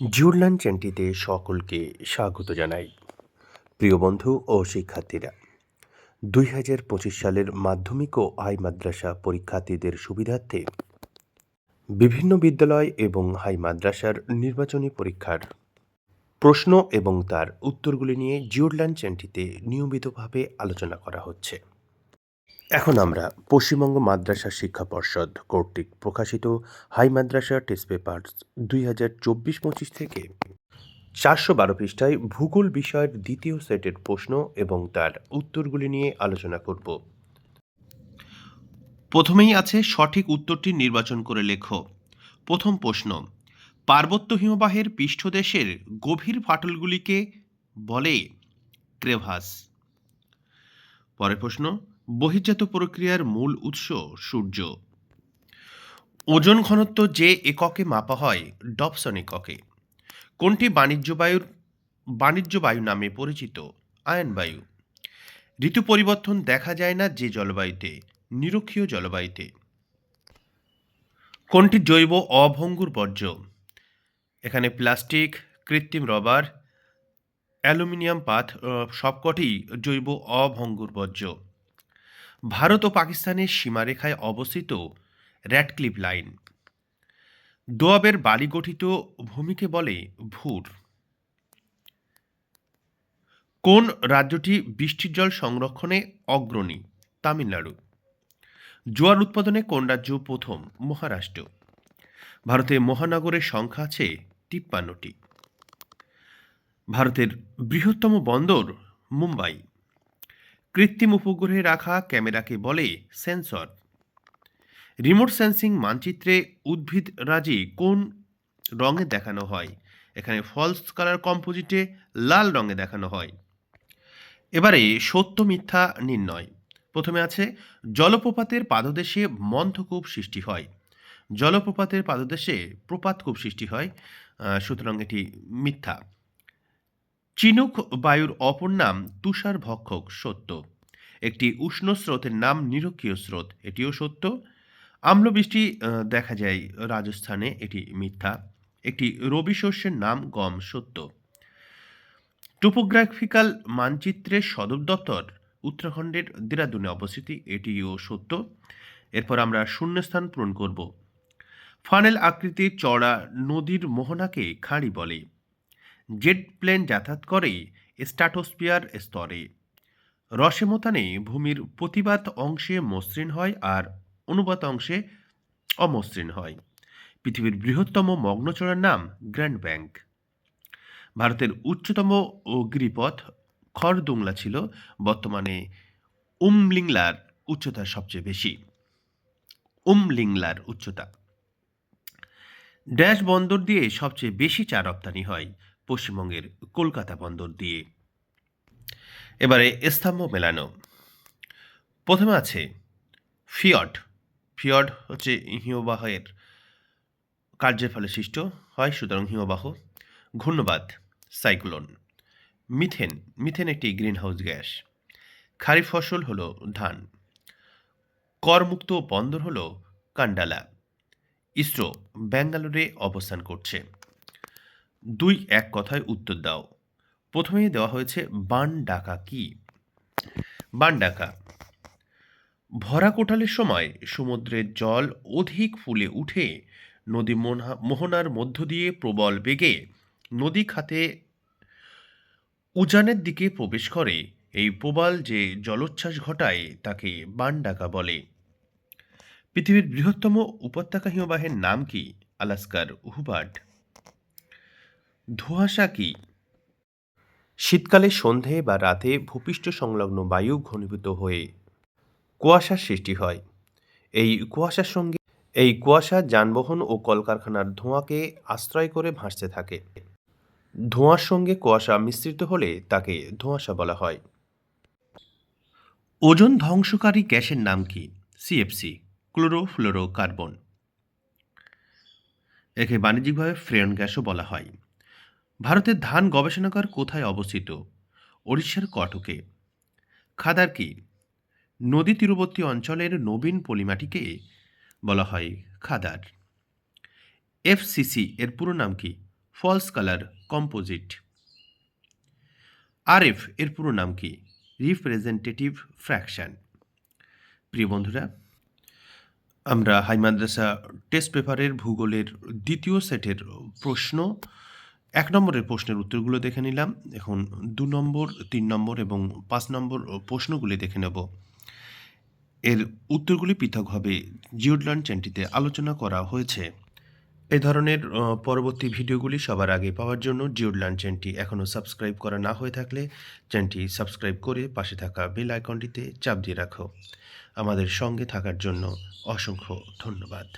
জুরলান চ্যানটিতে সকলকে স্বাগত জানাই। প্রিয় বন্ধু ও শিক্ষার্থীরা, দুই হাজার পঁচিশ সালের মাধ্যমিক ও হাই মাদ্রাসা পরীক্ষার্থীদের সুবিধার্থে বিভিন্ন বিদ্যালয় এবং হাই মাদ্রাসার নির্বাচনী পরীক্ষার প্রশ্ন এবং তার উত্তরগুলি নিয়ে জিওরল্যান্ড চ্যানটিতে নিয়মিতভাবে আলোচনা করা হচ্ছে। এখন আমরা পশ্চিমবঙ্গ মাদ্রাসা শিক্ষা পর্ষদ কর্তৃক প্রকাশিত হাই মাদ্রাসা টেস্ট পেপার দুই হাজার চব্বিশ পঁচিশ থেকে চারশো বারো পৃষ্ঠায় ভূগোল বিষয়ের দ্বিতীয় সেটের প্রশ্ন এবং তার উত্তরগুলি নিয়ে আলোচনা করব। প্রথমেই আছে সঠিক উত্তরটি নির্বাচন করে লেখো। প্রথম প্রশ্ন, পার্বত্য হিমবাহের পৃষ্ঠদেশের গভীর ফাটলগুলিকে বলে ক্রেভাস। পরের প্রশ্ন বহির্জাত প্রক্রিয়ার মূল উৎস সূর্য। ওজন ঘনত্ব যে এককে মাপা হয় ডপসন এককে। কোনটি বাণিজ্য বায়ুর, বাণিজ্য বায়ু নামে পরিচিত? আয়ন বায়ু। ঋতু পরিবর্তন দেখা যায় না যে জলবায়ুতে, নিরক্ষীয় জলবায়ুতে। কোনটি জৈব অভঙ্গুর বর্জ্য? এখানে প্লাস্টিক, কৃত্রিম রবার, অ্যালুমিনিয়াম পাত সবকটি জৈব অভঙ্গুর বর্জ্য। ভারত ও পাকিস্তানের সীমারেখায় অবস্থিত র্যাডক্লিপ লাইন। দোয়াবের বালি গঠিত ভূমিকে বলে ভুর। কোন রাজ্যটি বৃষ্টির জল সংরক্ষণে অগ্রণী? তামিলনাড়ু। জোয়ার উৎপাদনে কোন রাজ্য প্রথম? মহারাষ্ট্র। ভারতে মহানগরের সংখ্যা আছে তিপ্পান্নটি। ভারতের বৃহত্তম বন্দর মুম্বাই। কৃত্রিম উপগ্রহে রাখা ক্যামেরাকে বলে সেন্সর। রিমোট সেন্সিং মানচিত্রে উদ্ভিদ রাজি কোন রঙে দেখানো হয়? এখানে ফলস কালার কম্পোজিটে লাল রঙে দেখানো হয়। এবারে সত্য মিথ্যা নির্ণয়। প্রথমে আছে, জলপ্রপাতের পাদদেশে মন্থকূপ সৃষ্টি হয়। জলপ্রপাতের পাদদেশে প্রপাতকূপ সৃষ্টি হয়। সুতরাং এটি মিথ্যা। চিনুক বায়ুর অপর নাম তুষার ভক্ষক সত্য। একটি উষ্ণ স্রোতের নাম নিরক্ষীয় স্রোত, এটিও সত্য। আম্লবৃষ্টি দেখা যায় রাজস্থানে এটি মিথ্যা। একটি রবি শস্যের নাম গম, সত্য। টোপোগ্রাফিক্যাল মানচিত্রের সদর দপ্তর উত্তরাখণ্ডের দেরাদুনে অবস্থিতি, এটিও সত্য। এরপর আমরা শূন্যস্থান পূরণ করব। ফানেল আকৃতির চড়া নদীর মোহনাকে খাঁড়ি বলে। জেট প্লেন যাতায়াত করে স্ট্যাটোস্পিয়ার স্তরে। রসেমতানে ভূমির প্রতিবাদ অংশে মসৃণ হয় আর অনুবাদ অংশে অমসৃণ হয়। পৃথিবীর বৃহত্তম মগ্নচড়ার নাম গ্র্যান্ড ব্যাংক। ভারতের উচ্চতম ও গিরিপথ খরদুংলা ছিল বর্তমানে উমলিংলার উচ্চতা সবচেয়ে বেশি। উমলিংলার উচ্চতা। ড্যাশ বন্দর দিয়ে সবচেয়ে বেশি চা রপ্তানি হয়। পশ্চিমবঙ্গের কলকাতা বন্দর দিয়ে। এবারে স্তম্ভ মেলানো। প্রথমে আছে ফিয়ড। ফিয়ড হচ্ছে হিমবাহের কার্যের ফলে সৃষ্ট হয়, সুতরাং হিমবাহ। ঘূর্ণবাদ, সাইক্লোন। মিথেন। মিথেন একটি গ্রিনহাউস গ্যাস। খারিফ ফসল হলো ধান। করমুক্ত বন্দর হলো কান্ডালা। ইসরো ব্যাঙ্গালোরে অবস্থান করছে। দুই এক কথায় উত্তর দাও। প্রথমেই দেওয়া হয়েছে, বান ডাকা কি? বান ডাকা। ভরা কোটালের সময় সমুদ্রের জল অধিক ফুলে উঠে, নদী মোহনার মধ্য দিয়ে প্রবল বেগে নদী খাতে উজানের দিকে প্রবেশ করে। এই প্রবাল যে জলোচ্ছ্বাস ঘটায়, তাকে বান ডাকা বলে। পৃথিবীর বৃহত্তম উপত্যকা হিমবাহের নাম কি? আলাস্কার হুবার্ড ধোঁয়াশা কি? শীতকালে সন্ধে বা রাতে ভূপৃষ্ঠ সংলগ্ন বায়ু ঘনীভূত হয়ে কুয়াশার সৃষ্টি হয়। এই কুয়াশার সঙ্গে, এই কুয়াশা যানবাহন ও কলকারখানার ধোঁয়াকে আশ্রয় করে ভাসতে থাকে। ধোঁয়ার সঙ্গে কুয়াশা মিশ্রিত হলে তাকে ধোঁয়াশা বলা হয়। ওজন ধ্বংসকারী গ্যাসের নাম কি? CFC chlorofluorocarbon. একে বাণিজ্যিকভাবে ফ্রেয়ন গ্যাসও বলা হয়। ভারতের ধান গবেষণাগার কোথায় অবস্থিত? ওড়িশার কটকে। খাদার কি? নদী তীরবর্তী অঞ্চলের নবীন পলিমাটিকে বলা হয় খাদার। এফসিসি এর পুরো নাম কি? False colour, composite. আরএফ, এর পুরো নাম কি? Representative fraction. প্রিয় বন্ধুরা, আমরা হাই মাদ্রাসা টেস্ট পেপারের ভূগোলের দ্বিতীয় সেটের প্রশ্ন এক নম্বরের প্রশ্নের উত্তরগুলো দেখে নিলাম। এখন দু নম্বর, তিন নম্বর এবং পাঁচ নম্বর প্রশ্নগুলি দেখে নেব। এর উত্তরগুলি পৃথকভাবে জিওডলান চ্যানেলটিতে আলোচনা করা হয়েছে। এ ধরনের পরবর্তী ভিডিওগুলি সবার আগে পাওয়ার জন্য জিওডলান চ্যানেলটি এখনও সাবস্ক্রাইব করা না হয়ে থাকলে চ্যানেলটি সাবস্ক্রাইব করে পাশে থাকা বেল আইকনটিতে চাপ দিয়ে রাখো। আমাদের সঙ্গে থাকার জন্য অসংখ্য ধন্যবাদ।